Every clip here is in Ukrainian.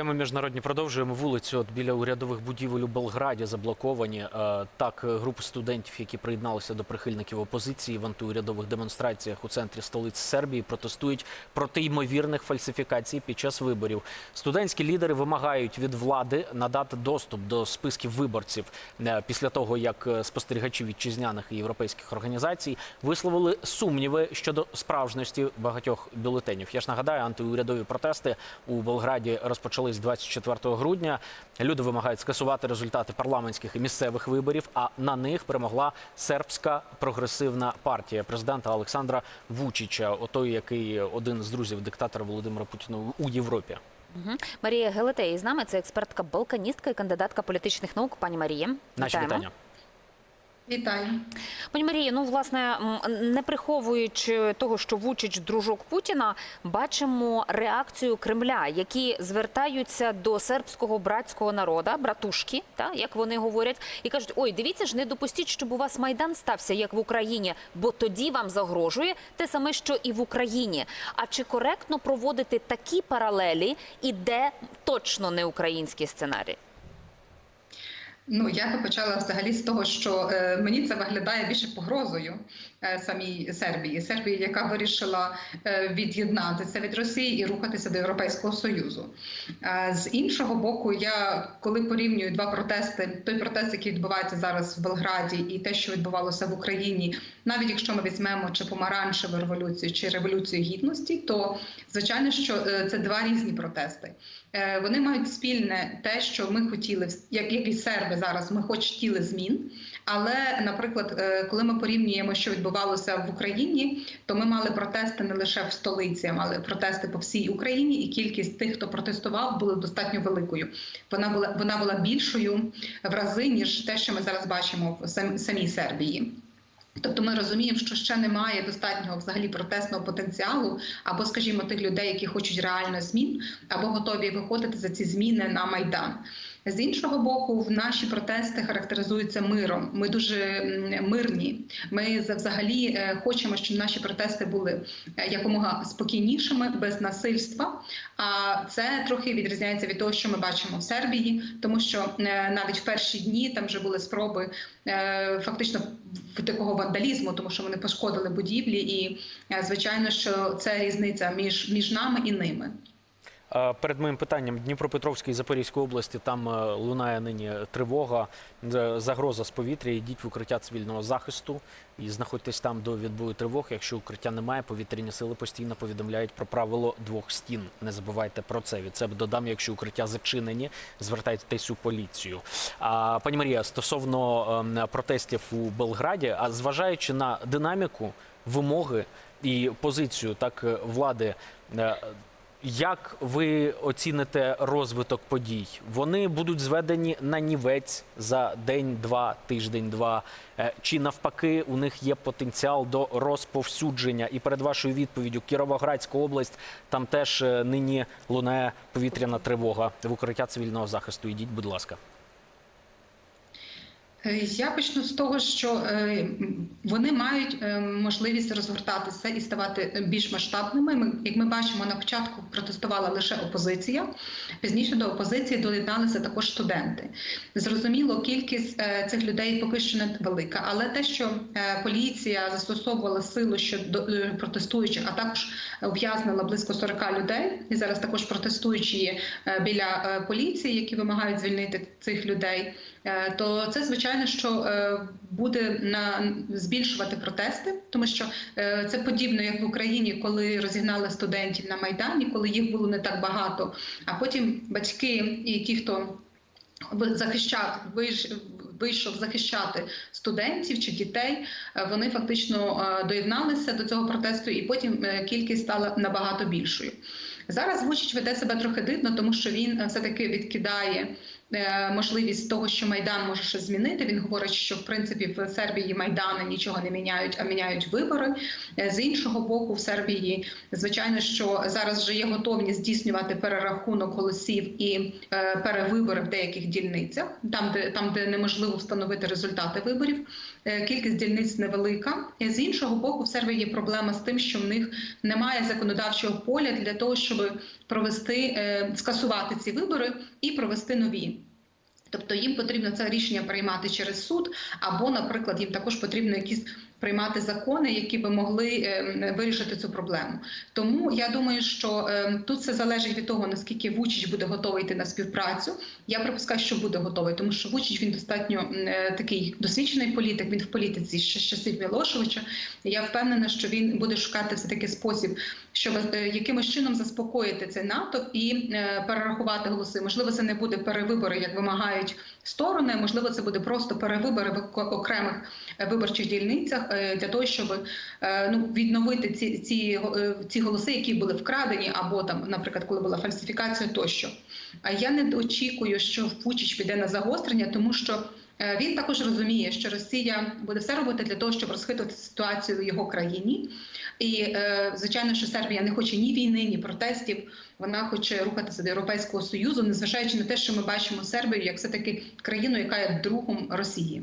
Теми міжнародні продовжуємо вулицю. От біля урядових будівель у Белграді заблоковані. Е, Так, групи студентів, які приєдналися до прихильників опозиції в антиурядових демонстраціях у центрі столиці Сербії, протестують проти ймовірних фальсифікацій під час виборів. Студентські лідери вимагають від влади надати доступ до списків виборців Е, після того, як е, спостерігачі вітчизняних і європейських організацій висловили сумніви щодо справжності багатьох бюлетенів. Я ж нагадаю, антиурядові протести у Белграді розпочались 24 грудня. Люди вимагають скасувати результати парламентських і місцевих виборів. А на них перемогла сербська прогресивна партія президента Олександра Вучича, отой, який один з друзів диктатора Володимира Путіна у Європі. Угу. Марія Гелетей з нами це експертка, балканістка і кандидатка політичних наук. Пані Марія, Наші вітання. Вітаю. Пані Марія, ну власне, не приховуючи того, що Вучич дружок Путіна, бачимо реакцію Кремля, які звертаються до сербського братського народа, братушки, та як вони говорять, і кажуть: ой, дивіться ж, не допустіть, щоб у вас майдан стався як в Україні, бо тоді вам загрожує те саме, що і в Україні. А чи коректно проводити такі паралелі, і де точно не український сценарій? Ну я би почала взагалі з того, що е, мені це виглядає більше погрозою е, самій Сербії, Сербії, яка вирішила е, від'єднатися від Росії і рухатися до Європейського союзу. Е, з іншого боку, я коли порівнюю два протести: той протест, який відбувається зараз в Белграді, і те, що відбувалося в Україні, навіть якщо ми візьмемо чи помаранчеву революцію, чи революцію гідності, то звичайно, що е, це два різні протести. Е, Вони мають спільне те, що ми хотіли, як, як і серби зараз, ми хоч хотіли змін. Але, наприклад, е, коли ми порівнюємо, що відбувалося в Україні, то ми мали протести не лише в столиці, а мали протести по всій Україні, і кількість тих, хто протестував, була достатньо великою. Вона була вона була більшою в рази ніж те, що ми зараз бачимо в самій Сербії. Тобто ми розуміємо, що ще немає достатнього взагалі протестного потенціалу, або, скажімо, тих людей, які хочуть реально змін, або готові виходити за ці зміни на майдан. З іншого боку, в наші протести характеризуються миром. Ми дуже мирні. Ми за- взагалі е, хочемо, щоб наші протести були е, якомога спокійнішими, без насильства. А це трохи відрізняється від того, що ми бачимо в Сербії, тому що е, навіть в перші дні там вже були спроби фактично такого вандалізму, тому що вони пошкодили будівлі, і звичайно, що це різниця між, між нами і ними. Е, Перед моїм питанням Дніпропетровській і Запорізької області там е, лунає нині тривога, е, загроза з повітря. Йдіть в укриття цивільного захисту і знаходьтесь там до відбою тривог. Якщо укриття немає, повітряні сили постійно повідомляють про правило двох стін. Не забувайте про це. Від себе додам, якщо укриття зачинені, звертайтесь у поліцію. А пані Марія, стосовно ем, протестів у Белграді, а зважаючи на динаміку, вимоги і позицію так влади. Як ви оціните розвиток подій? Вони будуть зведені на нівець за день, два, тиждень, два. Е, Чи навпаки у них є потенціал до розповсюдження? І перед вашою відповіддю Кіровоградська область там теж е, нині лунає повітряна тривога в укриття цивільного захисту. Ідіть, будь ласка. Е, Я почну з того, що е, вони мають е, можливість розгортатися і ставати більш масштабними. Ми, як ми бачимо, на початку протестувала лише опозиція. Пізніше до опозиції доєдналися також студенти. Зрозуміло, кількість цих людей поки що не велика, але те, що поліція застосовувала силу щодо протестуючих, а також ув'язнила близько 40 людей, і зараз також протестуючі біля поліції, які вимагають звільнити цих людей. Е, то це звичайно, що е, буде на збільшувати протести, тому що е, це подібно як в Україні, коли розігнали студентів на майдані, коли їх було не так багато. А потім батьки і ті, хто захищав, вийшов захищати студентів чи дітей, вони фактично доєдналися до цього протесту, і потім кількість стала набагато більшою. Зараз Вучич веде себе трохи дивно, тому що він все таки відкидає можливість того, що майдан може щось змінити. Він говорить, що в принципі в Сербії майдани нічого не міняють, а міняють вибори. Е, З іншого боку, в Сербії звичайно, що зараз вже є готовність здійснювати перерахунок голосів і е, перевибори в деяких дільницях, там де там, де неможливо встановити результати виборів. Е, кількість дільниць невелика. З іншого боку, в Сербії є проблема з тим, що в них немає законодавчого поля для того, щоб провести е, скасувати ці вибори і провести нові. Тобто їм потрібно це рішення приймати через суд, або, наприклад, їм також потрібно якісь приймати закони, які би могли е, вирішити цю проблему. Тому я думаю, що е, тут все залежить від того, наскільки Вучич буде готовий йти на співпрацю. Я припускаю, що буде готовий, тому що Вучич він достатньо е, такий досвідчений політик. Він в політиці ще з часів Мілошевича. Я впевнена, що він буде шукати все таки спосіб, щоб е, якимось чином заспокоїти цей натовп і е, перерахувати голоси. Можливо, це не буде перевибори, як вимагають сторони. Можливо, це буде просто перевибори в окремих виборчих дільницях для того, щоб е, ну відновити ці, ці, е, ці голоси, які були вкрадені, або там, наприклад, коли була фальсифікація, тощо. А я не очікую, що Вучич піде на загострення, тому що. е, Він також розуміє, що Росія буде все робити для того, щоб розхитувати ситуацію в його країні, і е, звичайно, що Сербія не хоче ні війни, ні протестів. Вона хоче рухатися до Європейського союзу, незважаючи на те, що ми бачимо Сербію як все таки країну, яка є другом Росії.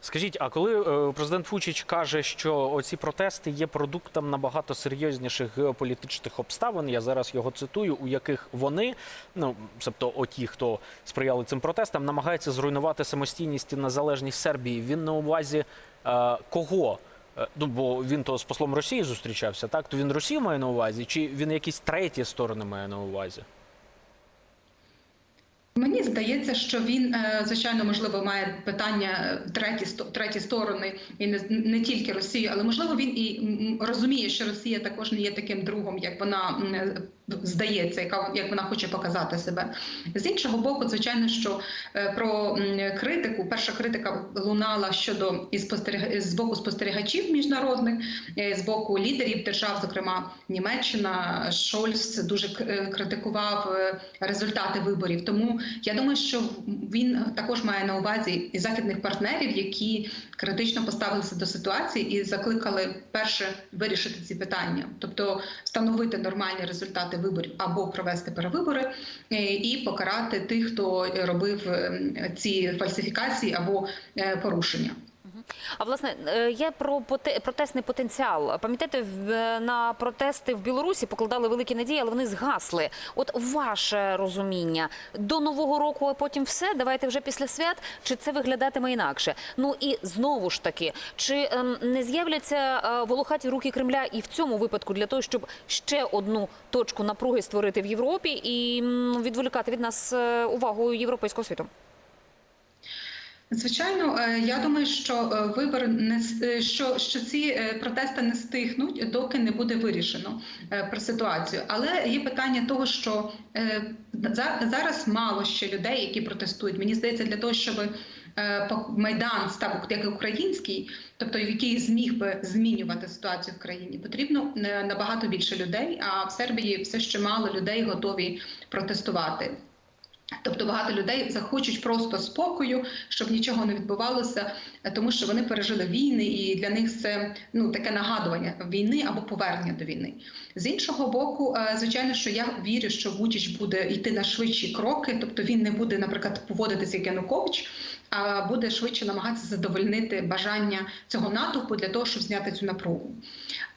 Скажіть, а коли е, президент Фучич каже, що оці протести є продуктом набагато серйозніших геополітичних обставин, я зараз його цитую, у яких вони, ну тобто оті, хто сприяли цим протестам, намагаються зруйнувати самостійність і незалежність Сербії. Він на увазі е, кого? Е, Ну, бо він то з послом Росії зустрічався, так? То він Росію має на увазі, чи він якісь треті сторони має на увазі? Мені здається, що він е, звичайно можливо має питання е, треті треті сторони і не, не тільки Росії, але можливо він і розуміє, що Росія також не є таким другом, як вона здається, яка як вона хоче показати себе. З іншого боку, звичайно, що е, про критику, перша критика лунала щодо і спостеріг... з боку спостерігачів міжнародних, е, з боку лідерів держав, зокрема Німеччина, Шольц дуже е, критикував результати виборів. Тому я думаю, що він також має на увазі і західних партнерів, які критично поставилися до ситуації і закликали перше вирішити ці питання, тобто встановити нормальні результати виборів або провести перевибори е, і покарати тих, хто робив е, ці фальсифікації або е, порушення. А власне е, є про протестний потенціал. Пам'ятаєте, е, на протести в Білорусі покладали великі надії, але вони згасли. От ваше розуміння до нового року, а потім все. Давайте вже після свят. Чи це виглядатиме інакше? Ну і знову ж таки, чи ем, не з'являться е, волохаті руки Кремля і в цьому випадку для того, щоб ще одну точку напруги створити в Європі і відволікати від нас увагу європейського світу? Звичайно, е, я думаю, що е, вибори не е, що, що ці протести не стихнуть, доки не буде вирішено про ситуацію. Але є питання того, що за- зараз мало ще людей, які протестують. Мені здається, для того, щоб майдан став як український, тобто який зміг би змінювати ситуацію в країні, потрібно набагато більше людей. А в Сербії все ще мало людей готові протестувати. Тобто багато людей захочуть просто спокою, щоб нічого не відбувалося, тому що вони пережили війни, і для них це ну таке нагадування війни або повернення до війни. З іншого боку, е, звичайно, що я вірю, що Вучич буде йти на швидші кроки, тобто він не буде, наприклад, поводитися як Янукович, а буде швидше намагатися задовольнити бажання цього натовпу для того, щоб зняти цю напругу.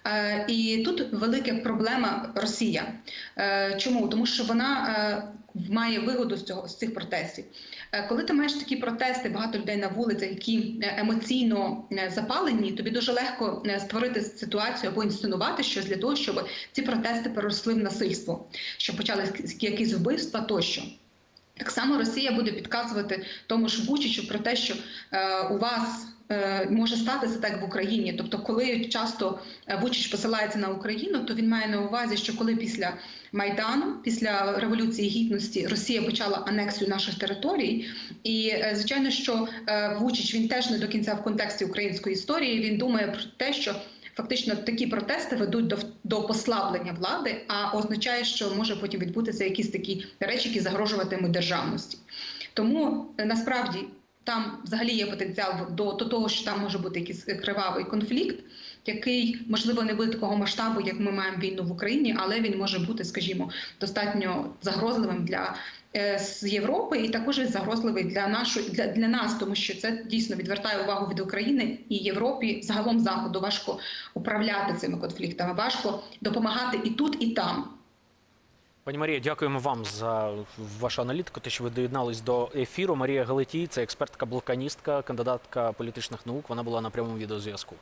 Е, І тут велика проблема Росія. Е, Чому? Тому що вона має вигоду з цього з цих протестів. Е, Коли ти маєш такі протести, багато людей на вулицях, які е, емоційно е, запалені, тобі дуже легко створити ситуацію або інсценувати щось для того, щоб ці протести переросли в насильство, щоб почали якісь вбивства тощо. Так само Росія буде підказувати тому ж Вучичу про те, що е, у вас може статися так в Україні. Тобто, коли часто е, Вучич посилається на Україну, то він має на увазі, що коли після Майдану, після революції гідності, Росія почала анексію наших територій, і е, звичайно, що е, Вучич він теж не до кінця в контексті української історії. Він думає про те, що Фактично такі протести ведуть до, до послаблення влади, а означає, що може потім відбутися якісь такі речі, які загрожуватимуть державності. Тому е, насправді там взагалі є потенціал до, до того, що там може бути якийсь кривавий конфлікт, який можливо не буде такого масштабу, як ми маємо війну в Україні, але він може бути, скажімо, достатньо загрозливим для е, з Європи, і також загрозливий для нашої для, для нас, тому що це дійсно відвертає увагу від України і Європі загалом заходу. Важко управляти цими конфліктами, важко допомагати і тут, і там. Пані Марія, дякуємо вам за вашу аналітику. Те, що ви доєднались до ефіру. Марія Галетій, це експертка, блоканістка, кандидатка політичних наук. Вона була на прямому відеозв'язку.